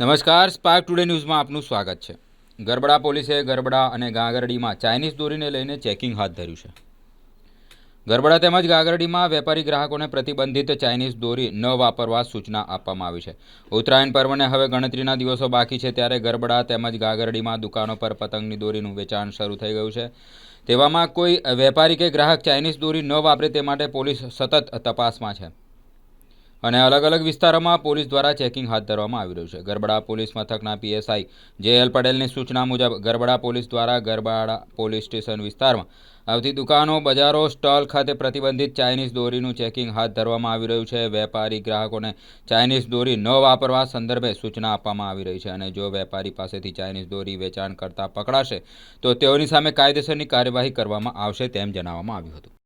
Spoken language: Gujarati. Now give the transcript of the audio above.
નમસ્કાર સ્પાર્ક ટુડે ન્યૂઝમાં આપનું સ્વાગત છે. ગરબડા પોલીસે ગરબડા અને ગાગરડીમાં ચાઇનીઝ દોરીને લઈને ચેકિંગ હાથ ધર્યું છે. ગરબડા તેમજ ગાગરડીમાં વેપારી ગ્રાહકોને પ્રતિબંધિત ચાઇનીઝ દોરી ન વાપરવા સૂચના આપવામાં આવી છે. ઉત્તરાયણ પર્વને હવે ગણતરીના દિવસો બાકી છે ત્યારે ગરબડા તેમજ ગાગરડીમાં દુકાનો પર પતંગની દોરીનું વેચાણ શરૂ થઈ ગયું છે. તેવામાં કોઈ વેપારી કે ગ્રાહક ચાઇનીઝ દોરી ન વાપરે તે માટે પોલીસ સતત તપાસમાં છે. અને અલગ અલગ વિસ્તારોમાં પોલીસ દ્વારા ચેકિંગ હાથ ધરવામાં આવી રહ્યું છે. ગરબડા પોલીસ મથકના પીએસઆઈ જે એલ પટેલની સૂચના મુજબ ગરબડા પોલીસ દ્વારા ગરબાડા પોલીસ સ્ટેશન વિસ્તારમાં આવતી દુકાનો, બજારો, સ્ટોલ ખાતે પ્રતિબંધિત ચાઇનીઝ દોરીનું ચેકિંગ હાથ ધરવામાં આવી રહ્યું છે. વેપારી ગ્રાહકોને ચાઇનીઝ દોરી ન વાપરવા સંદર્ભે સૂચના આપવામાં આવી રહી છે અને જો વેપારી પાસેથી ચાઇનીઝ દોરી વેચાણ કરતા પકડાશે, તો તેઓની સામે કાયદેસરની કાર્યવાહી કરવામાં આવશે તેમ જણાવવામાં આવ્યું હતું.